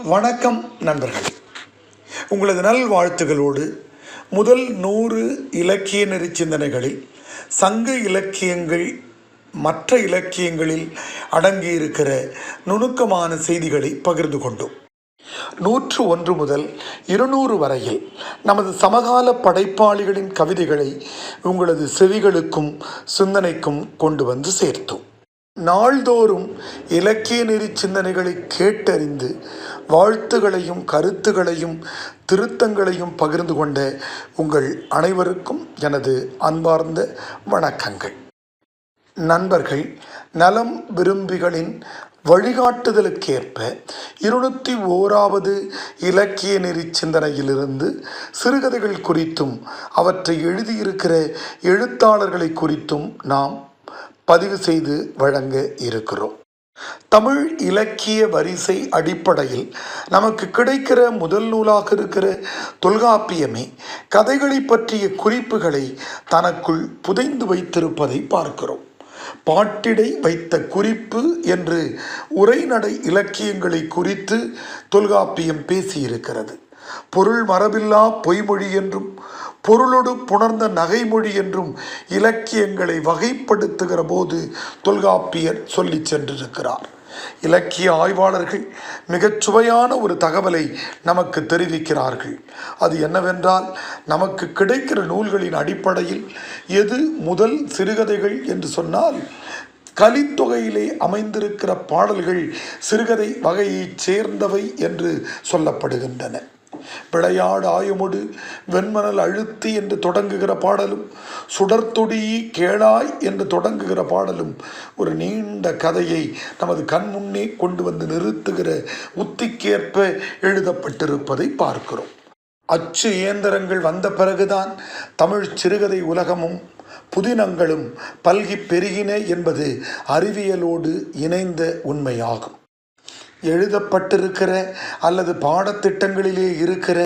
வணக்கம் நண்பர்கள். உங்களது நல்வாழ்த்துகளோடு முதல் நூறு இலக்கிய நெறி சிந்தனைகளில் சங்க இலக்கியங்கள் மற்ற இலக்கியங்களில் அடங்கியிருக்கிற நுணுக்கமான செய்திகளை பகிர்ந்து கொண்டோம். நூற்று ஒன்று முதல் இருநூறு வரையில் நமது சமகால படைப்பாளிகளின் கவிதைகளை உங்களது செவிகளுக்கும் சிந்தனைக்கும் கொண்டு வந்து சேர்த்தோம். நாள்தோறும் இலக்கிய நெறி சிந்தனைகளை கேட்டறிந்து வாழ்த்துகளையும் கருத்துகளையும் திருத்தங்களையும் பகிர்ந்து கொண்ட உங்கள் அனைவருக்கும் எனது அன்பார்ந்த வணக்கங்கள். நண்பர்கள் நலம் விரும்பிகளின் வழிகாட்டுதலுக்கேற்ப இருநூற்றி ஓராவது இலக்கிய நெறி சிந்தனையிலிருந்து சிறுகதைகள் குறித்தும் அவற்றை எழுதியிருக்கிற எழுத்தாளர்களை குறித்தும் நாம் பதிவு செய்து வழங்க இருக்கிறோம். தமிழ் இலக்கிய வரிசை அடிப்படையில் நமக்கு கிடைக்கிற முதல் நூலாக இருக்கிற தொல்காப்பியமே கதைகளை பற்றிய குறிப்புகளை தனக்குள் புதைந்து வைத்திருப்பதை பார்க்கிறோம். பாட்டிடை வைத்த குறிப்பு என்று உரைநடை இலக்கியங்களை குறித்து தொல்காப்பியம் பேசியிருக்கிறது. பொருள் மரபில்லா பொய்மொழி என்றும் பொருளொடு புணர்ந்த நகைமொழி என்றும் இலக்கியங்களை வகைப்படுத்துகிற போது தொல்காப்பியர் சொல்லி சென்றிருக்கிறார். இலக்கிய ஆய்வாளர்கள் மிகச் சுவையான ஒரு தகவலை நமக்கு தெரிவிக்கிறார்கள். அது என்னவென்றால் நமக்கு கிடைக்கிற நூல்களின் அடிப்படையில் எது முதல் சிறுகதைகள் என்று சொன்னால் கலித்தொகையிலே அமைந்திருக்கிற பாடல்கள் சிறுகதை வகையைச் சேர்ந்தவை என்று சொல்லப்படுகின்றன. விளையாடு ஆயுமொடு வெண்மணல் அழுத்தி என்று தொடங்குகிற பாடலும் சுடர்த்தொடி கேளாய் என்று தொடங்குகிற பாடலும் ஒரு நீண்ட கதையை நமது கண் முன்னே கொண்டு வந்து நிறுத்துகிற உத்திக்கேற்ப எழுதப்பட்டிருப்பதை பார்க்கிறோம். அச்சு இயந்திரங்கள் வந்த பிறகுதான் தமிழ் சிறுகதை உலகமும் புதினங்களும் பல்கி பெருகின என்பது அறிவியலோடு இணைந்த உண்மையாகும். எழுதப்பட்டிருக்கிற அல்லது பாடத்திட்டங்களிலே இருக்கிற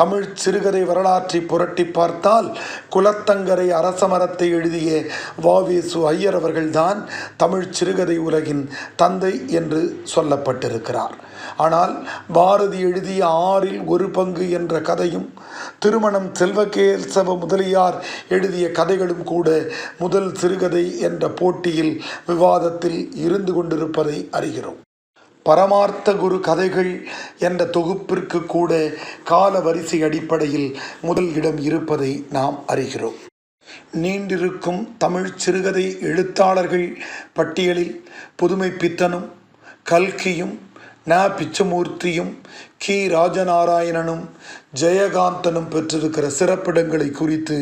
தமிழ் சிறுகதை வரலாற்றை புரட்டி பார்த்தால் குலத்தங்கரை அரசமரத்தை எழுதிய வாவேசு ஐயர் அவர்கள்தான் தமிழ் சிறுகதை உலகின் தந்தை என்று சொல்லப்பட்டிருக்கிறார். ஆனால் பாரதி எழுதிய ஆறில் ஒரு பங்கு என்ற கதையும் திருமணம் செல்வகேசவ முதலியார் எழுதிய கதைகளும் கூட முதல் சிறுகதை என்ற போட்டியில் விவாதத்தில் இருந்து கொண்டிருப்பதை அறிகிறோம். பரமார்த்த குரு கதைகள் என்ற தொகுப்பிற்கு கூட கால வரிசை அடிப்படையில் முதல் இடம் இருப்பதை நாம் அறிகிறோம். நீண்டிருக்கும் தமிழ் சிறுகதை எழுத்தாளர்கள் பட்டியலில் புதுமை பித்தனும் கல்கியும் ந பிச்சமூர்த்தியும் கி ராஜநாராயணனும் ஜெயகாந்தனும் பெற்றிருக்கிற சிறப்பிடங்களை குறித்து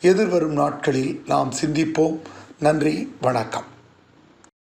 எதிர்வரும் நாட்களில் நாம் சிந்திப்போம். நன்றி வணக்கம்.